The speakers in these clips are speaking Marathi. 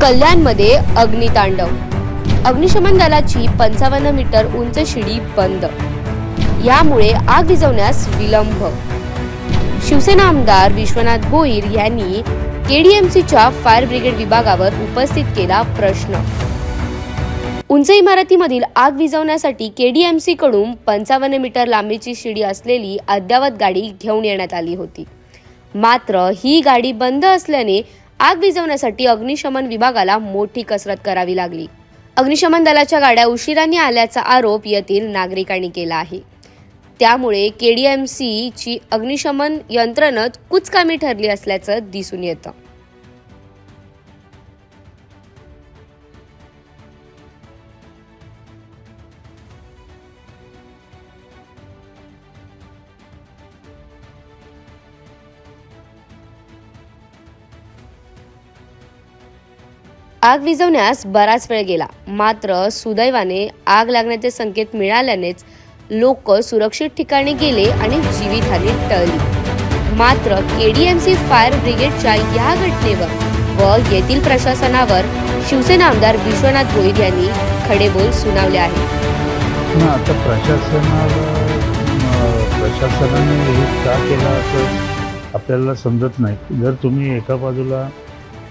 कल्याणमध्ये अग्नितांडव. अग्निशमन दलाची पंचावन्न मीटर उंच शिडी बंद. यामुळे आग विझवण्यास विलंब. शिवसेना आमदार विश्वनाथ भोईर यांनी केडीएमसीच्या फायर ब्रिगेड विभागावर उपस्थित केला प्रश्न. उंच इमारतीमधील आग विझवण्यासाठी केडीएमसी कडून पंचावन्न मीटर लांबीची शिडी असलेली अद्यावत गाडी घेऊन येण्यात आली होती. मात्र ही गाडी बंद असल्याने आग विझवण्यासाठी अग्निशमन विभागाला मोठी कसरत करावी लागली. अग्निशमन दलाच्या गाड्या उशिराने आल्याचा आरोप येथील नागरिकांनी केला आहे. त्यामुळे केडीएमसी ची अग्निशमन यंत्रणच कुचकामी ठरली असल्याचं दिसून येतं. आग विझवण्यास बराच वेळ गेला. मात्र सुदैवाने आग लागण्याचे संकेत मिळाल्यानेच लोक सुरक्षित ठिकाणी गेले आणि जीवितहानी टळली. मात्र केडीएमसी फायर ब्रिगेडच्या या घटनेवर व येथील प्रशासनावर शिवसेना आमदार विश्वनाथ भोईर यांनी खडेबोल सुनावले आहेत. आता प्रशासनाला प्रशासनाने हे का केलं असं आपल्याला समजत नाही. जर तुम्ही एका बाजूला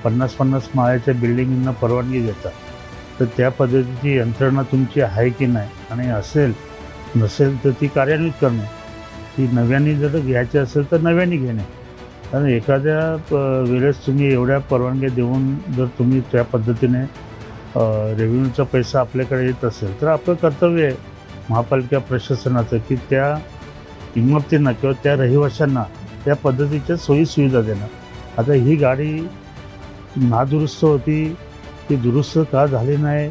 पन्नास पन्नास माळ्याच्या बिल्डिंगना परवानगी देतात. तर त्या पद्धतीची यंत्रणा तुमची आहे की नाही? आणि असेल नसेल तर ती कार्यान्वित करणे. ती नव्याने जर घ्यायची असेल तर नव्याने घेणे. कारण एखाद्या प वेळेस तुम्ही एवढ्या परवानग्या देऊन जर तुम्ही त्या पद्धतीने रेव्हेन्यूचा पैसा आपल्याकडे येत असेल तर आपलं कर्तव्य आहे महापालिका प्रशासनाचं की त्या इमारतींना किंवा त्या रहिवाशांना त्या पद्धतीच्या सोयीसुविधा देणं. आता ही गाडी नादुरुस्त होती ती दुरुस्त का झाली नाही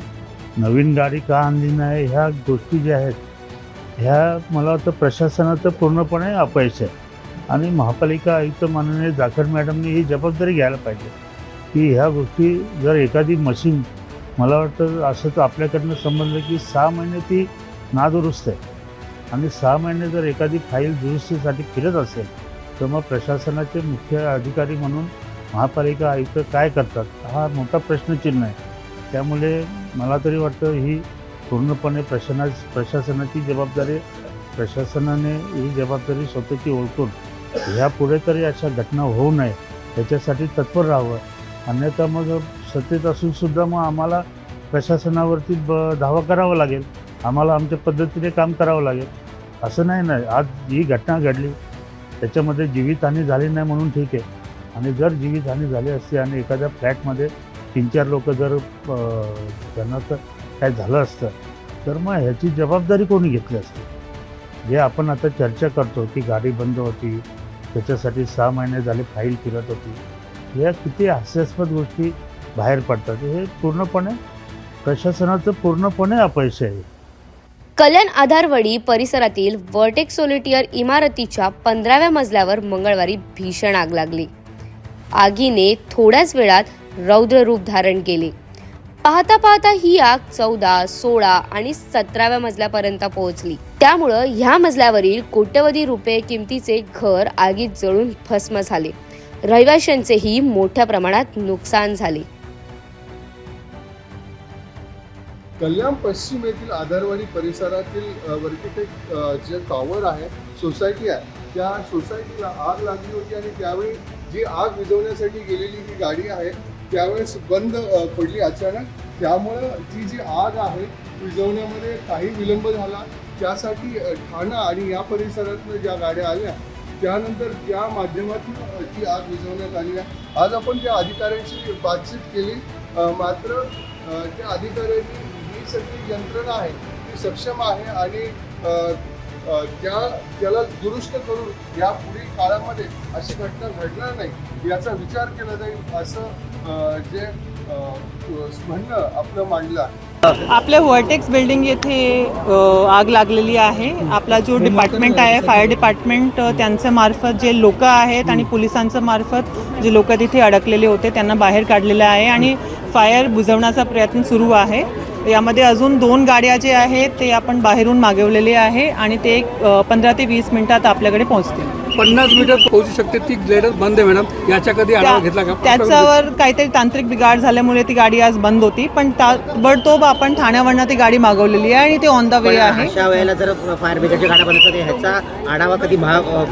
नवीन गाडी का आणली नाही ह्या गोष्टी ज्या आहेत ह्या मला वाटतं प्रशासनाचं पूर्णपणे अपयश आहे. आणि महापालिका आयुक्त माननीय जाखड मॅडमनी ही जबाबदारी घ्यायला पाहिजे की ह्या गोष्टी जर एखादी मशीन मला वाटतं असं तर आपल्याकडनं समजलं की सहा महिने ती नादुरुस्त आहे. आणि सहा महिने जर एखादी फाईल दुरुस्तीसाठी फिरत असेल तर मग प्रशासनाचे मुख्य अधिकारी म्हणून महापालिका आयुक्त काय करतात हा मोठा प्रश्नचिन्ह आहे. त्यामुळे मला तरी वाटतं ही पूर्णपणे प्रशाना प्रशासनाची जबाबदारी प्रशासनाने ही जबाबदारी स्वतःची ओळखून ह्यापुढे तरी अशा घटना होऊ नये याच्यासाठी तत्पर राहावं. अन्यथा मग सत्तेत असूनसुद्धा मग आम्हाला प्रशासनावरती ब धावा करावा लागेल. आम्हाला आमच्या पद्धतीने काम करावं लागेल. असं नाही ना आज ही घटना घडली. त्याच्यामध्ये जीवितहानी झाली नाही म्हणून ठीक आहे. आणि जर जीवितहानी झाली असती आणि एखाद्या फ्लॅटमध्ये तीन चार लोक जर त्यांना तर काय झालं असतं तर मग ह्याची जबाबदारी कोणी घेतली असती? जे आपण आता चर्चा करतो की गाडी बंद होती त्याच्यासाठी सहा महिने झाले फाईल फिरत होती या किती हास्यास्पद गोष्टी बाहेर पडतात. हे पूर्णपणे प्रशासनाचं पूर्णपणे अपयश आहे. कल्याण आधारवडी परिसरातील वर्टेक सोलिटियर इमारतीच्या पंधराव्या मजल्यावर मंगळवारी भीषण आग लागली. आगीने थोड्याच वेळात रौद्र रूप धारण केले. पाहता पाहता ही आग चौदा सोळा आणि सतराव्या मजल्यापर्यंत पोहोचली. त्यामुळं ह्या मजल्यावरील कोट्यवधी रुपये किमतीचे घर आगीत जळून भस्म झाले. रहिवाशांचेही मोठ्या प्रमाणात नुकसान झाले. कल्याण पश्चिम येथील आधारवाडी परिसरातील अ, वर्किटेक जे टॉवर आहे सोसायटी आहे त्या सोसायटीला आग लागली होती आणि त्यावेळी जी आग विझवण्यासाठी गेलेली ही गाडी आहे त्यावेळेस बंद पडली अचानक. त्यामुळं ती जी आग आहे विझवण्यामध्ये काही विलंब झाला. त्यासाठी ठाणा आणि या परिसरातनं ज्या गाड्या आल्या त्यानंतर त्या माध्यमातून ती आग विझवण्यात आली आहे. आज आपण त्या अधिकाऱ्यांशी बातचीत केली. मात्र त्या अधिकाऱ्यांनी ही सगळी यंत्रणा आहे ती सक्षम आहे आणि त्या त्याला दुरुस्त करून या पुढील काळामध्ये अशी घटना घडणार नाही याचा विचार केला जाईल असं जे म्हणणं आपलं मांडलं आहे. आपल्या व्हर्टेक्स बिल्डिंग येथे आग लागलेली आहे. आपला जो डिपार्टमेंट आहे फायर डिपार्टमेंट त्यांच्या मार्फत जे लोक आहेत आणि पोलिसांच्या मार्फत जे लोक तिथे अडकलेले होते त्यांना बाहेर काढलेलं आहे आणि फायर बुजवण्याचा प्रयत्न सुरू आहे. यामध्ये अजून दोन गाड्या जे आहेत ते आपण बाहेरून मागवलेले आहे आणि ते एक पंधरा ते वीस मिनिटात आपल्याकडे पोहोचतील. पन्नास मीटर पोहोचू शकते ती ग्लेडर बंद आहे मॅडम. याच्या कधी आढावा घेतला का? त्या- त्याच्यावर काहीतरी तांत्रिक बिघाड झाल्यामुळे ती गाडी आज बंद होती पण ताबडतोब आपण ठाण्यावरनं ती गाडी मागवलेली आहे आणि ती ऑन द वे आहे. अशा वेळेला जर फायर ब्रिगेडच्या गाड्या तर ह्याचा आढावा कधी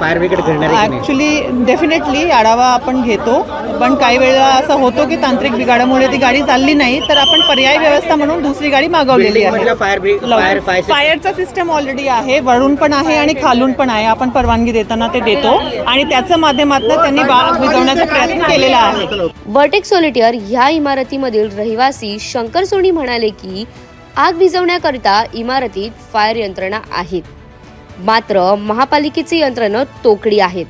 फायर ब्रिगेड घेणार? ऍक्च्युली डेफिनेटली आढावा आपण घेतो पण काही वेळेला असं होतो की तांत्रिक बिघाडामुळे ती गाडी चालली नाही तर आपण पर्यायी व्यवस्था म्हणून दुसरी गाडी मागवलेली आहे. मधल्या फायर ब्रिगेड फायर फायर फायरचा सिस्टम ऑलरेडी आहे वरून पण आहे आणि खालून पण आहे. आपण परवानगी देताना ते येतो आणि त्याच्या माध्यमातून त्यांनी बाग प्रयत्न केलेला आहे. वर्टेक्स सोलिटियर ह्या इमारतीमधील रहिवासी शंकर सोनी म्हणाले की आग विझवण्याकरिता इमारतीत फायर यंत्रणा आहेत. मात्र महापालिकेची यंत्रणं तोकडी आहेत.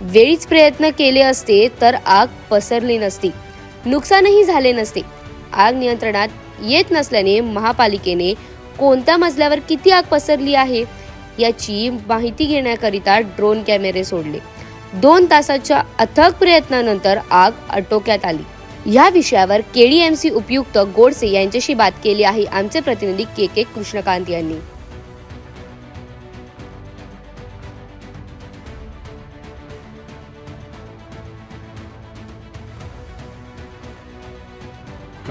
वेळीच प्रयत्न केले असते तर आग पसरली नसती. नुकसानही झाले नसते. आग नियंत्रणात येत नसल्याने महापालिकेने कोणत्या मजल्यावर किती आग पसरली आहे? याची माहिती घेण्याकरिता ड्रोन कॅमेरे सोडले. दोन तासाच्या अथक प्रयत्नानंतर आग आटोक्यात आली. या विषयावर केडीएमसी उपयुक्त गोडसे यांच्याशी बात केली आहे आमचे प्रतिनिधी के के कृष्णकांत यांनी.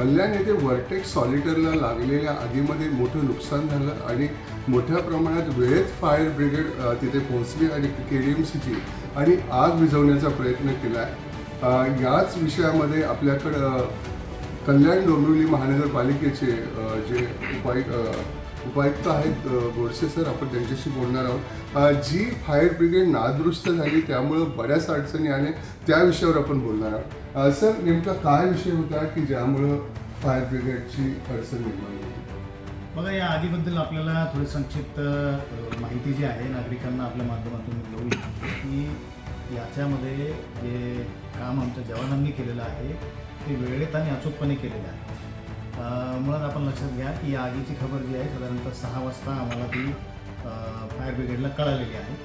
कल्याण येथे वर्टेक्स सॉलिटरला लागलेल्या आगीमध्ये मोठं नुकसान झालं आणि मोठ्या प्रमाणात वेळेत फायर ब्रिगेड तिथे पोहोचली आणि के डी एम सीची आणि आग विझवण्याचा प्रयत्न केला. आहे याच विषयामध्ये आपल्याकडं कल्याण डोंबिवली महानगरपालिकेचे जे उपाय उपायुक्त आहेत गोडसे सर आपण त्यांच्याशी बोलणार आहोत. जी फायर ब्रिगेड नादुरुस्त झाली त्यामुळं बऱ्याच अडचणी आल्या त्या विषयावर आपण बोलणार आहोत. सर नेमका काय विषय होता की ज्यामुळं फायर ब्रिगेडची अडचण निर्माण झाली? बघा या आगीबद्दल आपल्याला थोडी संक्षिप्त माहिती जी आहे नागरिकांना आपल्या माध्यमातून मी देऊ इच्छितो की याच्यामध्ये जे काम आमच्या जवानांनी केलेलं आहे ते वेळेत आणि अचूकपणे केलेलं आहे. मुळात आपण लक्षात घ्या की या आगीची खबर जी आहे साधारणतः सहा वाजता आम्हाला ती फायर ब्रिगेडला कळालेली आहे.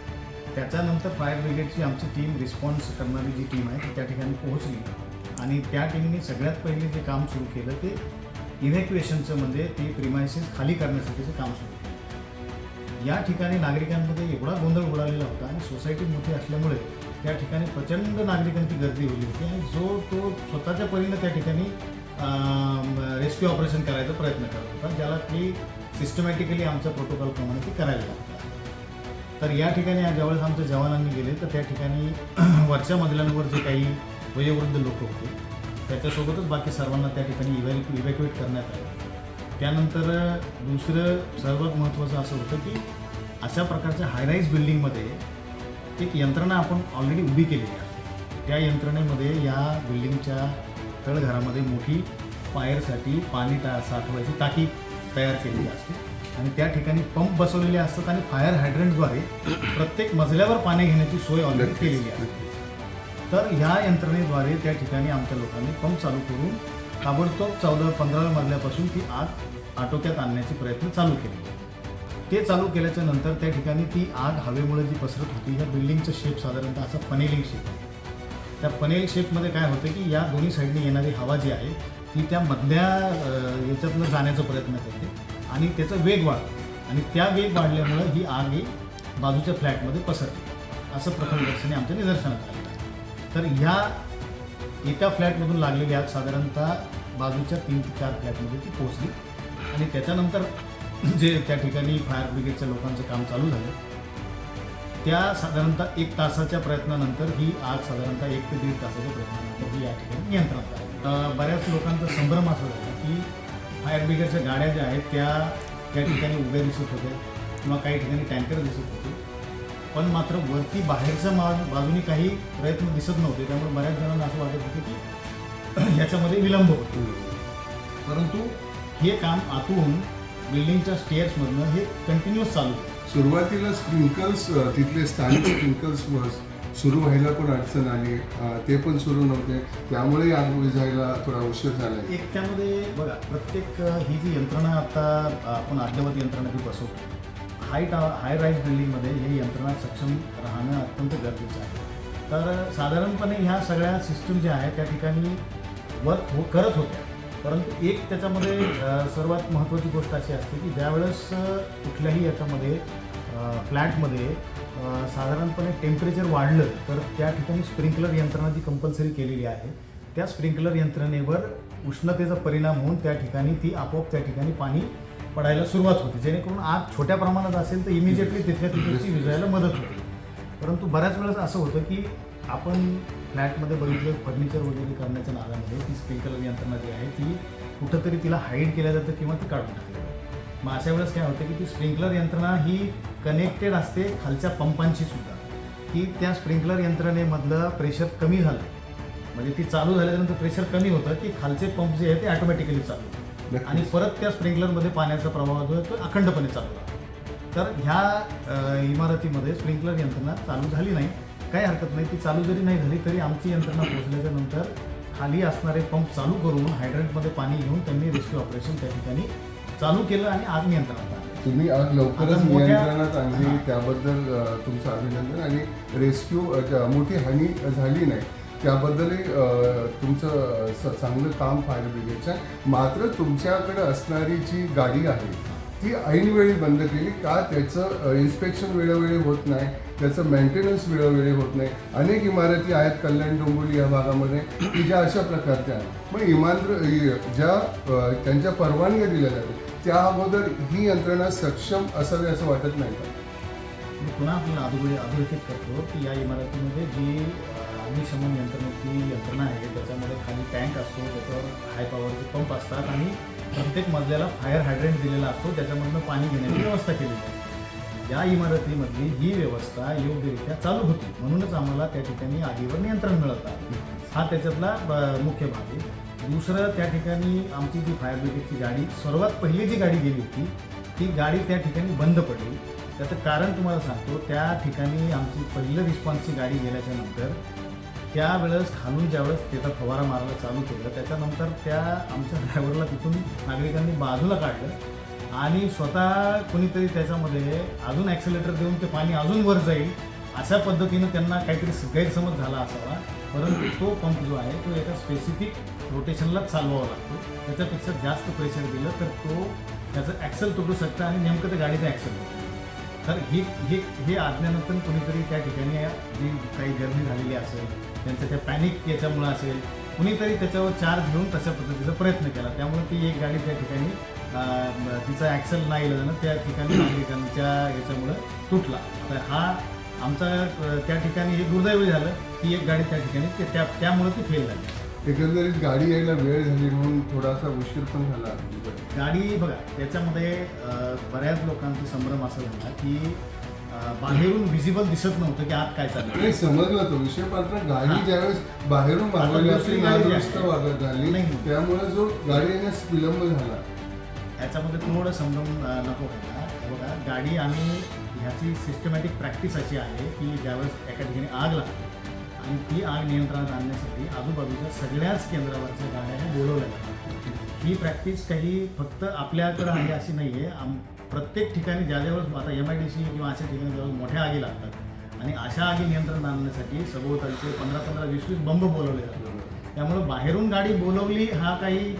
त्याच्यानंतर फायर ब्रिगेडची आमची टीम रिस्पॉन्स करणारी जी टीम आहे ती त्या ठिकाणी पोहोचली. आणि त्या टीमने सगळ्यात पहिले जे काम सुरू केलं ते इव्हॅक्युएशनचं म्हणजे ती प्रिमायसेस खाली करण्यासाठीचं काम सुरू केलं. या ठिकाणी नागरिकांमध्ये एवढा गोंधळ उडालेला होता आणि सोसायटी मोठी असल्यामुळे त्या ठिकाणी प्रचंड नागरिकांची गर्दी होली होती आणि जो तो स्वतःच्या परीनं त्या ठिकाणी रेस्क्यू ऑपरेशन करायचा प्रयत्न करत होता ज्याला की सिस्टमॅटिकली आमच्या प्रोटोकॉलप्रमाणे ते करायला लागतं तर या ठिकाणी ज्यावेळेस आमच्या जवानांनी गेले तर त्या ठिकाणी वरच्या मजल्यांवर जे काही वयोवृद्ध लोक होते त्याच्यासोबतच बाकी सर्वांना त्या ठिकाणी इव्हॅ इव्हॅक्युएट करण्यात आलं. त्यानंतर दुसरं सर्वात महत्त्वाचं असं होतं की अशा प्रकारच्या हायराईज बिल्डिंगमध्ये एक यंत्रणा आपण ऑलरेडी उभी केलेली आहे. त्या यंत्रणेमध्ये या बिल्डिंगच्या तळघरामध्ये मोठी फायरसाठी पाणी टा साठवायची टाकी तयार केलेली असते. आणि त्या ठिकाणी पंप बसवलेले असतात आणि फायर हायड्रंटद्वारे प्रत्येक मजल्यावर पाणी घेण्याची सोय ऑलरेडी केलेली असते तर ह्या यंत्रणेद्वारे त्या ठिकाणी आमच्या लोकांनी पंप चालू करून ताबडतोब चौदा पंधरा मजल्यापासून ती आग आटोक्यात आणण्याचे प्रयत्न चालू केले. ते चालू केल्याच्यानंतर त्या ठिकाणी ती आग हवेमुळे जी पसरत होती ह्या बिल्डिंगचं शेप साधारणतः असं फनेलिंग शेप आहे. त्या फनेल शेपमध्ये काय होतं की या दोन्ही साईडने येणारी हवा जी आहे ती त्या मधल्या याच्यातनं जाण्याचा प्रयत्न करते. आणि त्याचा वेग वाढतो आणि त्या वेग वाढल्यामुळं ही आग ही बाजूच्या फ्लॅटमध्ये पसरते. असं प्रथमदर्शनी आमच्या निदर्शनात आलं. तर ह्या एका फ्लॅटमधून लागलेली आग साधारणतः बाजूच्या तीन ते चार फ्लॅटमध्ये ती पोचली आणि त्याच्यानंतर जे त्या ठिकाणी फायर ब्रिगेडच्या लोकांचं काम चालू झालं त्या साधारणतः एक तासाच्या प्रयत्नानंतर ही आग साधारणतः एक ते दीड तासाच्या प्रयत्नानंतर ही या ठिकाणी नियंत्रणात आली. बऱ्याच लोकांचा संभ्रम असा झाला की फायर ब्रिगेडच्या गाड्या ज्या आहेत त्या त्या ठिकाणी उभ्या दिसत होत्या किंवा काही ठिकाणी टँकर दिसत होते. पण मात्र वरती बाहेरच्या मा बाजूनी काही प्रयत्न दिसत नव्हते. त्यामुळे बऱ्याच जणांना असं वाटत होतं की याच्यामध्ये विलंब होतो. परंतु हे काम आतून बिल्डिंगच्या स्टेअर्समधनं हे कंटिन्युअस चालू होतं. सुरुवातीला स्प्रिंकल्स तिथले स्थानिक स्प्रिंकल्स सुरू व्हायला पण अडचण आली. ते पण सुरू नव्हते. त्यामुळे आग विझायला थोडा उशीर झाला एक त्यामध्ये बघा प्रत्येक ही जी यंत्रणा आता आपण अद्ययावत यंत्रणा जी बसवतो हाय टा हाय राईज बिल्डिंगमध्ये ही यंत्रणा सक्षम राहणं अत्यंत गरजेचं आहे. तर साधारणपणे ह्या सगळ्या सिस्टम ज्या आहेत त्या ठिकाणी वर्क हो करत होत्या. परंतु एक त्याच्यामध्ये सर्वात महत्त्वाची गोष्ट अशी असते की ज्यावेळेस कुठल्याही याच्यामध्ये फ्लॅटमध्ये साधारणपणे टेम्परेचर वाढलं तर त्या ठिकाणी स्प्रिंकलर यंत्रणा जी कंपल्सरी केलेली आहे त्या स्प्रिंकलर यंत्रणेवर उष्णतेचा परिणाम होऊन त्या ठिकाणी ती आपोआप त्या ठिकाणी पाणी पडायला सुरुवात होते. जेणेकरून आग छोट्या प्रमाणात असेल तर इमिजिएटली तिथल्या तिथेची विजायला मदत होते. परंतु बऱ्याच वेळेस असं होतं की आपण फ्लॅटमध्ये बघितलं फर्निचर वगैरे करण्याच्या नादामध्ये ती स्प्रिंकलर यंत्रणा जी आहे ती कुठंतरी तिला हाईड केल्या जातं किंवा ती काढून टाकली जाते. मग अशा वेळेस काय होतं की ती स्प्रिंकलर यंत्रणा ही कनेक्टेड असते खालच्या पंपांशी सुद्धा. की त्या स्प्रिंकलर यंत्रणेमधलं प्रेशर कमी झालं. म्हणजे ती चालू झाल्यानंतर प्रेशर कमी होतं की खालचे पंप जे आहे ते ऑटोमॅटिकली चालू होतात. आणि परत त्या स्प्रिंकलरमध्ये पाण्याचा प्रवाह जो आहे तो अखंडपणे चालू राहतो तर ह्या इमारतीमध्ये स्प्रिंकलर यंत्रणा चालू झाली नाही. काही हरकत नाही. ती चालू जरी नाही झाली तरी आमची यंत्रणा पोहोचल्याच्या नंतर खाली असणारे पंप चालू करून हायड्रंटमध्ये पाणी घेऊन त्यांनी रेस्क्यू ऑपरेशन त्या ठिकाणी चालू केलं आणि आग नियंत्रणात आणली. तुम्ही आग लवकरच आता मोठ्या- नियंत्रणात आणली त्याबद्दल अ, तुमचं अभिनंदन आणि रेस्क्यू अ, मोठी हानी झाली नाही. त्याबद्दलही अ, तुमचं अ, स- चांगलं काम फायर ब्रिगेडचं आहे. मात्र तुमच्याकडे असणारी जी गाडी आहे ती ऐनवेळी बंद केली का? त्याचं इन्स्पेक्शन वेळोवेळी होत नाही त्याचं मेंटेनन्स वेळोवेळी होत नाही. अनेक इमारती आहेत कल्याण डोंबिवली या भागामध्ये की ज्या अशा प्रकारच्या आहेत. मग इमारत ज्या अ, त्यांच्या परवानग्या दिल्या जातात त्या अगोदर ही यंत्रणा सक्षम असावी असं वाटत नाही. का मी पुन्हा आपल्याला अधो अधोरेखित करतो की या इमारतीमध्ये जी अग्निशमन यंत्रणेची यंत्रणा आहे त्याच्यामध्ये खाली टँक असतो त्याच्यावर हाय पॉवरचे पंप असतात आणि प्रत्येक मजल्याला फायर हायड्रेंट दिलेला असतो त्याच्यामधनं पाणी घेण्याची व्यवस्था केली जाते या इमारतीमधली ही व्यवस्था योग्यरित्या चालू होती. म्हणूनच आम्हाला त्या ठिकाणी आगीवर नियंत्रण मिळत आहे. हा त्याच्यातला मुख्य भाग आहे. दुसरं त्या ठिकाणी आमची जी फायर ब्रिगेडची गाडी सर्वात पहिली जी गाडी गेली होती ती गाडी त्या ठिकाणी बंद पडली. त्याचं कारण तुम्हाला सांगतो त्या ठिकाणी आमची पहिलं रिस्पॉन्सची गाडी गेल्याच्यानंतर त्यावेळेस खालून ज्यावेळेस त्याचा फवारा मारायला चालू केलं त्याच्यानंतर त्या आमच्या ड्रायव्हरला तिथून नागरिकांनी बाजूला काढलं आणि स्वतः कुणीतरी त्याच्यामध्ये अजून ॲक्सिलेटर देऊन ते पाणी अजून वर जाईल अशा पद्धतीनं त्यांना काहीतरी गैरसमज झाला असावा. परंतु तो पंप जो आहे तो एका स्पेसिफिक रोटेशनलाच चालवावा लागतो. त्याच्यापेक्षा जास्त प्रेशर दिलं तर तो त्याचं ॲक्सल तुटू शकतं आणि नेमकं त्या गाडीचं ॲक्सल होतं. तर ही हे हे आज्ञानंतर कुणीतरी त्या ठिकाणी जी काही गर्मी झालेली असेल त्यांचं त्या पॅनिक याच्यामुळं असेल कुणीतरी त्याच्यावर चार्ज घेऊन तशा पद्धतीचा प्रयत्न केला. त्यामुळे ती एक गाडी त्या ठिकाणी तिचा ॲक्सेल नाही इलं त्या ठिकाणी नागरिकांच्या याच्यामुळं तुटला. तर हा आमचा त्या ठिकाणी हे दुर्दैवी झालं की एक गाडी त्या ठिकाणी ते- त्या त्यामुळं ती फेल झाली. एकंदरीत गाडी यायला वेळ झाली म्हणून थोडासा उशीर पण झाला गाडी बघा त्याच्यामध्ये बऱ्याच लोकांचा संभ्रम असा झाला की बाहेरून व्हिजिबल दिसत नव्हतं की आत काय चाललं समजला तो विषय मात्र गाडी. ज्यावेळेस बाहेरून. वागत झाली नाही. त्यामुळे जो गाडी येण्यास विलंब झाला याच्यामध्ये थोडं संभ्रम नको व्हायला बघा गाडी आम्ही ह्याची सिस्टमॅटिक प्रॅक्टिस अशी आहे की ज्यावेळेस एका ठिकाणी आग लागते आणि ती आग नियंत्रणात आणण्यासाठी आजूबाजूच्या सगळ्याच केंद्रावरच्या गाड्या ह्या बोलवल्या जातात. ही प्रॅक्टिस काही फक्त आपल्याकडं आहे अशी नाही आहे आम प्रत्येक ठिकाणी ज्या ज्यावेळेस आता एम आय डी सी किंवा अशा ठिकाणी ज्यावेळेस मोठ्या आगी लागतात. आणि अशा आगी नियंत्रण आणण्यासाठी सभोवतालचे पंधरा पंधरा वीस वीस बंब बोलवले जातात. त्यामुळं बाहेरून गाडी बोलवली हा काही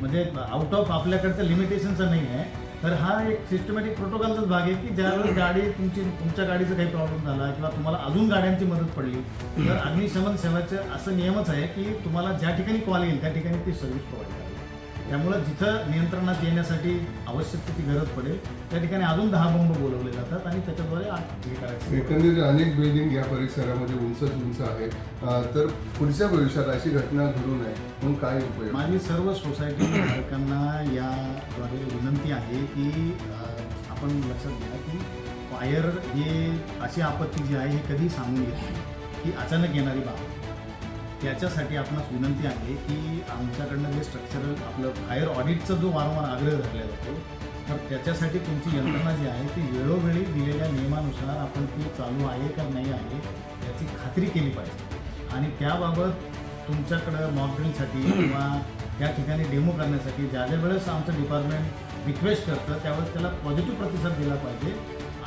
म्हणजे आउट ऑफ आपल्याकडचं लिमिटेशनचं नाही आहे तर हा एक सिस्टमॅटिक प्रोटोकॉलचाच भाग आहे की ज्यावेळेस गाडी तुमची तुमच्या गाडीचा काही प्रॉब्लेम झाला किंवा तुम्हाला अजून गाड्यांची मदत पडली तर अग्निशमन सेवाचं असं नियमच आहे की तुम्हाला ज्या ठिकाणी कॉल येईल त्या ठिकाणी ती सर्व्हिस प्रोव्हाइड करावी त्यामुळं जिथं नियंत्रणात येण्यासाठी आवश्यक ती गरज पडेल त्या ठिकाणी अजून दहा बंब बोलवले जातात आणि त्याच्याद्वारे हे करायचं एकंदरीत अनेक बिल्डिंग या परिसरामध्ये उंचच उंच आहे तर पुढच्या भविष्यात अशी घटना घडू नये म्हणून काय उपाय माझी सर्व सोसायटी धारकांना याद्वारे विनंती आहे की आपण लक्षात घ्या की फायर हे अशी आपत्ती जी आहे ही कधी सांगून येत नाही. ही अचानक येणारी बाब. त्याच्यासाठी आपणास विनंती आहे की आमच्याकडनं जे स्ट्रक्चरल आपलं फायर ऑडिटचा जो वारंवार आग्रह धरला जातो तर त्याच्यासाठी तुमची यंत्रणा जी आहे ती वेळोवेळी दिलेल्या नियमानुसार आपण ती चालू आहे का नाही आहे याची खात्री केली पाहिजे. आणि त्याबाबत तुमच्याकडं मॉकड्रिलसाठी किंवा त्या ठिकाणी डेमो करण्यासाठी ज्या ज्या वेळेस आमचं डिपार्टमेंट रिक्वेस्ट करतं त्यावेळेस त्याला पॉझिटिव्ह प्रतिसाद दिला पाहिजे.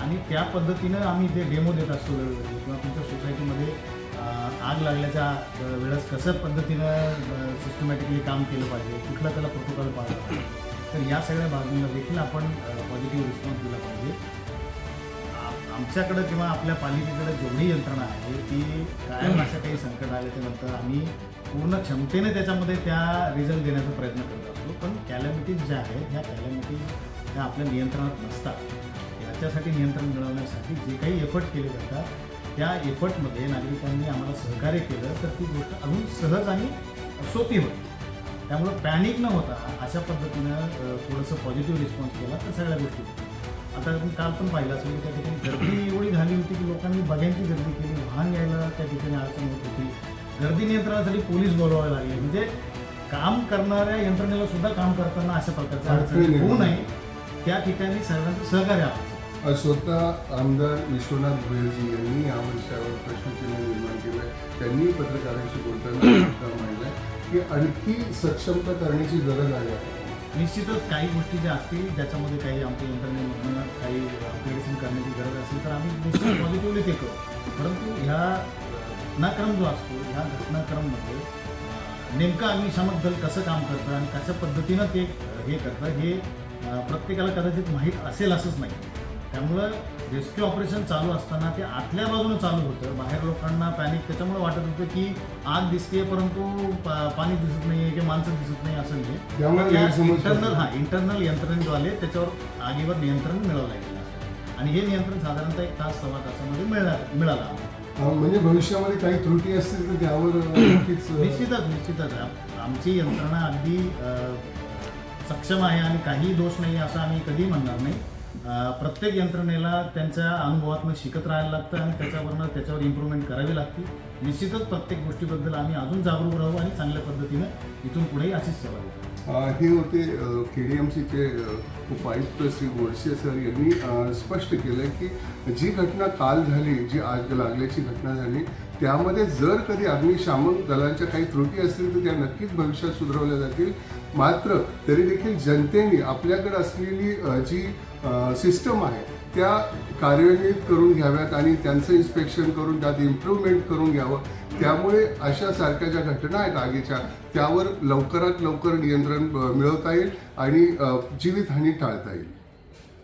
आणि त्या पद्धतीनं आम्ही ते डेमो देत असतो वेळोवेळी किंवा तुमच्या सोसायटीमध्ये आग लागल्याच्या वेळेस कसं पद्धतीनं सिस्टमॅटिकली काम केलं पाहिजे कुठला त्याला प्रोटोकॉल पाळला पाहिजे तर या सगळ्या बाबींना देखील आपण पॉझिटिव्ह रिस्पॉन्स दिला पाहिजे. आमच्याकडं किंवा आपल्या पालिकेकडे जेवढी यंत्रणा आहे ती कायम अशा काही संकट आल्याच्यानंतर आम्ही पूर्ण क्षमतेने त्याच्यामध्ये त्या रिझल्ट देण्याचा प्रयत्न करत असतो. पण कॅलॅमिटीज ज्या आहेत ह्या कॅलॅमिटीज ह्या आपल्या नियंत्रणात नसतात. याच्यासाठी नियंत्रण मिळवण्यासाठी जे काही एफर्ट केले जातात त्या एफर्टमध्ये नागरिकांनी आम्हाला सहकार्य केलं तर ती गोष्ट अजून सहज आणि सोपी होते. त्यामुळं पॅनिक न होता अशा पद्धतीनं थोडंसं पॉझिटिव्ह रिस्पॉन्स केला तर सगळ्या गोष्टी. आता तुम्ही काल पण पाहिलं असेल की त्या ठिकाणी गर्दी एवढी झाली होती की लोकांनी बघ्यांची गर्दी केली वाहन यायला त्या ठिकाणी अडचण होत होती. गर्दी नियंत्रणासाठी पोलीस बोलवावे लागले. म्हणजे काम करणाऱ्या यंत्रणेला सुद्धा काम करताना अशा प्रकारच्या अडचणी होऊ. नये. त्या ठिकाणी सर्वांचं सहकार्य अ, स्वतः आमदार विश्वनाथ भोयरजी यांनी या विषयावर प्रश्नचिन्ह निर्माण केलं आहे त्यांनी पत्रकारांशी बोलताना सुद्धा मांडलंय की आणखी सक्षमता करण्याची गरज आहे. निश्चितच काही गोष्टी ज्या असतील ज्याच्यामध्ये काही आमच्या यंत्रणेमधून काही अपग्रेडेशन करण्याची गरज असेल तर आम्ही निश्चित पॉझिटिव्हली ते करू. परंतु ह्या घटनाक्रम जो असतो ह्या घटनाक्रममध्ये नेमकं अग्निशामक दल कसं काम करतं आणि कशा पद्धतीनं ते हे करतं हे प्रत्येकाला कदाचित माहीत असेल असंच नाही. त्यामुळं रेस्क्यू ऑपरेशन चालू असताना ते आतल्या बाजूनं चालू होतं. बाहेर लोकांना पॅनिक त्याच्यामुळे वाटत होतं की आग दिसते परंतु पा- पाणी दिसत नाही किंवा माणसं दिसत नाही असं नाही इंटरनल. हा इंटरनल यंत्रणेद्वारे त्याच्यावर आगीवर नियंत्रण मिळवलं गेलं आणि हे नियंत्रण साधारणतः एक तास सव्वा तासामध्ये मिळणार मिळालं म्हणजे भविष्यामध्ये काही त्रुटी असतील तर त्यावर निश्चितच निश्चितच. आम- आमची यंत्रणा अगदी सक्षम आहे आणि काही दोष नाही असं आम्ही कधी म्हणणार नाही. प्रत्येक यंत्रणेला त्यांच्या अनुभवातून शिकत राहायला लागतं आणि त्याच्यावरनं त्याच्यावर इम्प्रूव्हमेंट करावी लागते. निश्चितच प्रत्येक गोष्टीबद्दल आम्ही अजून जागरूक राहू आणि चांगल्या पद्धतीने इथून पुढेही अशीच सेवा हे होते के डी एम सीचे उपायुक्त श्री गोडसे सर यांनी स्पष्ट केलं की जी घटना काल झाली जी आज लागल्याची घटना झाली त्यामध्ये जर कधी अग्निशामक दलांच्या काही त्रुटी असतील तर त्या नक्कीच भविष्यात सुधारवल्या जातील. मात्र तरी देखील जनतेने आपल्याकडे असलेली जी सिस्टम आहे त्या कार्यान्वित करून घ्याव्यात आणि त्यांचं इन्स्पेक्शन करून त्यात इम्प्रूव्हमेंट करून घ्यावं. त्यामुळे अशा सारख्या ज्या घटना आहेत आगीच्या त्यावर लवकरात लवकर नियंत्रण मिळवता येईल आणि जीवितहानी टाळता येईल.